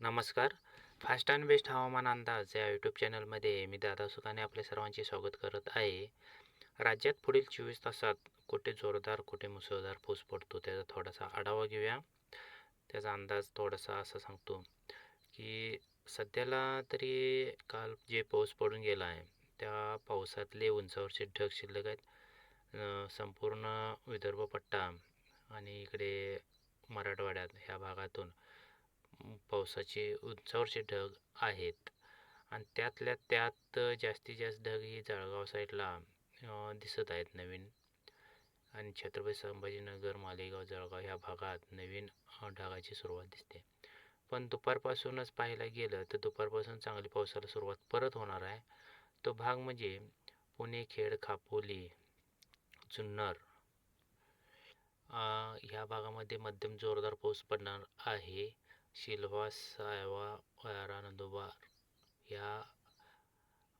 नमस्कार. Fast and best हवामान अंदाज या यूट्यूब चॅनलमध्ये मी दादा सुताने आपले सर्वांचे स्वागत करत आहे. राज्यात पुढील चोवीस तासात कुठे जोरदार कुठे मुसळधार पाऊस पडतो त्याचा थोडासा आढावा घेऊया. त्याचा अंदाज थोडासा असा सांगतो की सध्याला तरी काल जे पाऊस पडून गेला आहे त्या पावसातले उंचावरचे ढग शिल्लक आहेत. संपूर्ण विदर्भ पट्टा आणि इकडे मराठवाड्यात ह्या भागातून पावसाचे उंचावरचे ढग आहेत. आणि त्यातल्या त्यात जास्तीत जास्त ढग ही जळगाव साईडला दिसत आहेत नवीन. आणि छत्रपती संभाजीनगर मालेगाव जळगाव ह्या भागात नवीन ढगाची सुरुवात दिसते. पण दुपारपासूनच पाहायला गेलं तर दुपारपासून चांगली पावसाला सुरुवात परत होणार आहे. तो भाग म्हणजे पुणे खेड खापोली जुन्नर. ह्या भागामध्ये मध्यम जोरदार पाऊस पडणार आहे. शिल्वा सायवा वारा नंदुरबार या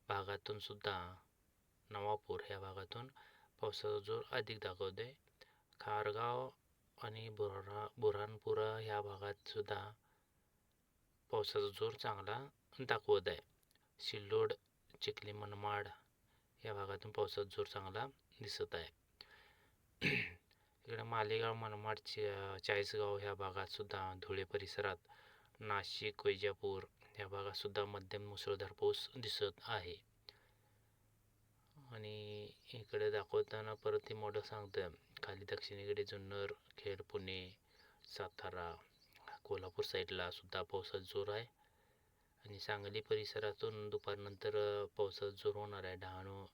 भागातून सुद्धा नवापूर ह्या भागातून पावसाचा जोर अधिक दाखवतो आहे खारगाव आणि बुरहा बुऱ्हाणपुरा ह्या भागात सुद्धा पावसाचा जोर चांगला दाखवत आहे सिल्लोड चिखली मनमाड या भागातून पावसाचा जोर चांगला दिसत आहे तिकडे मालेगाव मनमाड चाळीसगाव ह्या भागात सुद्धा धुळे परिसरात नाशिक वैजापूर ह्या भागातसुद्धा मध्यम मुसळधार पाऊस दिसत आहे. आणि इकडे दाखवताना परत ते मोठं सांगतं खाली दक्षिणेकडे जुन्नर खेड पुणे सातारा कोल्हापूर साईडला सुद्धा पावसाचा जोर आहे. आणि सांगली परिसरातून दुपारनंतर पावसाचा जोर होणार आहे. डहाणू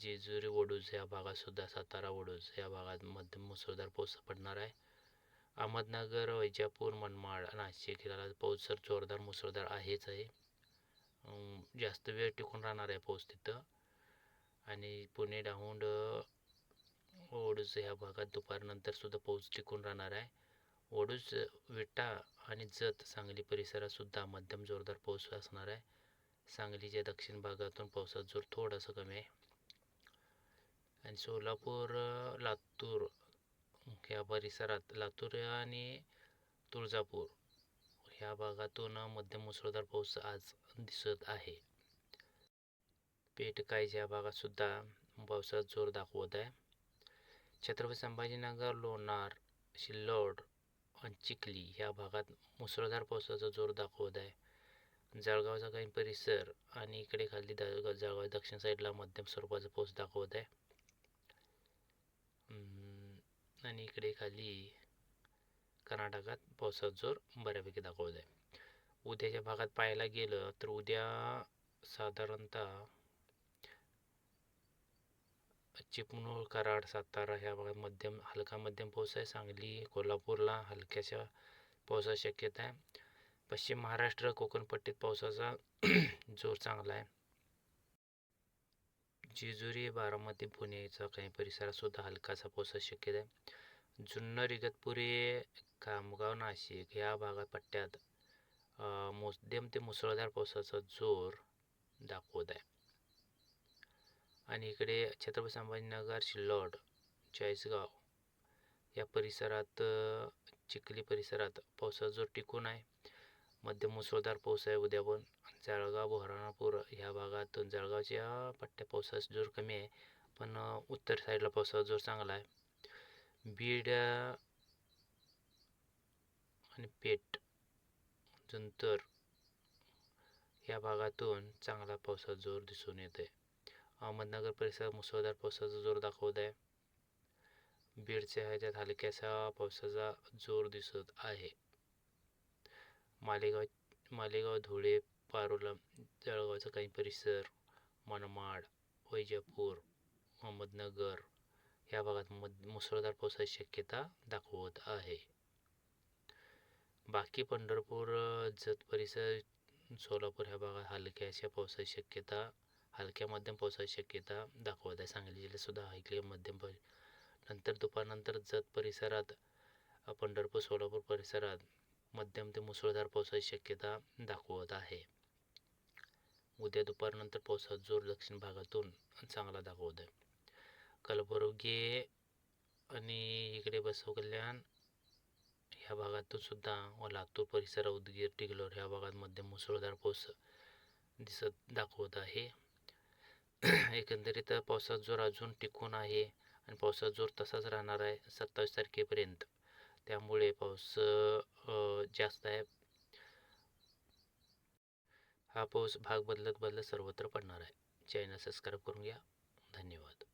जेजुरी वडूज या भागात सुद्धा सातारा वडूज या भागात मध्यम मुसळधार पाऊस पडणार आहे. अहमदनगर वैजापूर मनमाड नाशिक याला पाऊस सर जोरदार मुसळधार आहेच आहे. जास्त वेळ टिकून राहणार आहे पाऊस तिथं. आणि पुणे डहाऊंड ओडूज ह्या भागात दुपारनंतर सुद्धा पाऊस टिकून राहणार आहे. ओडूज विटा आणि जत सांगली परिसरातसुद्धा मध्यम जोरदार पाऊस असणार आहे. सांगलीच्या दक्षिण भागातून पावसाचा जोर थोडासा कमी आहे. आणि सोलापूर लातूर ह्या परिसरात लातूर आणि तुळजापूर ह्या भागातून मध्यम मुसळधार पाऊस आज दिसत आहे. पेटकाईज ह्या भागातसुद्धा पावसात जोर दाखवत आहे. छत्रपती संभाजीनगर लोणार सिल्लोड आणि चिखली ह्या भागात मुसळधार पावसाचा जोर दाखवत आहे. जळगावचा काही परिसर आणि इकडे खाली द जळगाव दक्षिण साईडला मध्यम स्वरूपाचा पाऊस दाखवत आहे. आणि इकडे खाली कर्नाटकात पावसाचा जोर बऱ्यापैकी दाखवत आहे उद्याच्या भागात पाहायला गेलं तर उद्या साधारणतः चिपळूण कराड सातारा ह्या भागात मध्यम हलका मध्यम पाऊस आहे. सांगली कोल्हापूरला हलक्याशा पावसाची शक्यता आहे. पश्चिम महाराष्ट्र कोकणपट्टीत पावसाचा जोर चांगला आहे. जेजुरी बारामती पुणेचा काही परिसरात सुद्धा हलकासा पावसाची शक्यता आहे जुन्नर इगतपुरी खामगाव नाशिक ह्या भागात पट्ट्यात मोद्यम मध्यम ते मुसळधार पावसाचा जोर दाखवत आहे. आणि इकडे छत्रपती संभाजीनगर सिल्लोड चाळीसगाव या परिसरात चिखली परिसरात पावसाचा जोर टिकून आहे. मध्यम मुसळधार पाऊस आहे उद्या पण जळगाव बुऱ्हाणपूर ह्या भागातून जळगावच्या पट्ट्या पावसाचा जोर कमी आहे पण उत्तर साईडला पावसाचा जोर चांगला आहे. बीड आणि पेठ जुंतर या भागातून चांगला पावसाचा जोर दिसून येत आहे अहमदनगर परिसरात मुसळधार पावसाचा जोर दाखवत आहे. बीडच्या ह्याच्यात हलक्यासा पावसाचा जोर दिसत आहे. मालेगाव मालेगाव धुळे पारोला जळगावचा काही परिसर मनमाड वैजापूर अहमदनगर ह्या भागात मध मुसळधार पावसाची शक्यता दाखवत आहे. बाकी पंढरपूर जत परिसर सोलापूर ह्या भागात हलक्याच्या पावसाची शक्यता हलक्या मध्यम पावसाची शक्यता दाखवत आहे. सांगली जिल्ह्यातसुद्धा हलक्या मध्यम पाऊस नंतर दुपारनंतर जत परिसरात पंढरपूर सोलापूर परिसरात मध्यम ते मुसळधार पावसाची शक्यता दाखवत आहे. उद्या दुपारनंतर पावसाचा जोर दक्षिण भागातून चांगला दाखवत आहे कलबुर्गी आणि इकडे बसव कल्याण ह्या भागातून सुद्धा व लातूर परिसर उदगीर टिगलोर ह्या भागात मध्यम मुसळधार पाऊस दिसत दाखवत आहे. एकंदरीत पावसाचा जोर अजून टिकून आहे आणि पावसाचा जोर तसाच राहणार आहे सत्तावीस तारखेपर्यंत. त्यामुळे पाऊस जास्त आहे. हा पाऊस भाग बदलत बदलत सर्वत्र पडणार आहे. चॅनल सबस्क्राईब करून घ्या. धन्यवाद.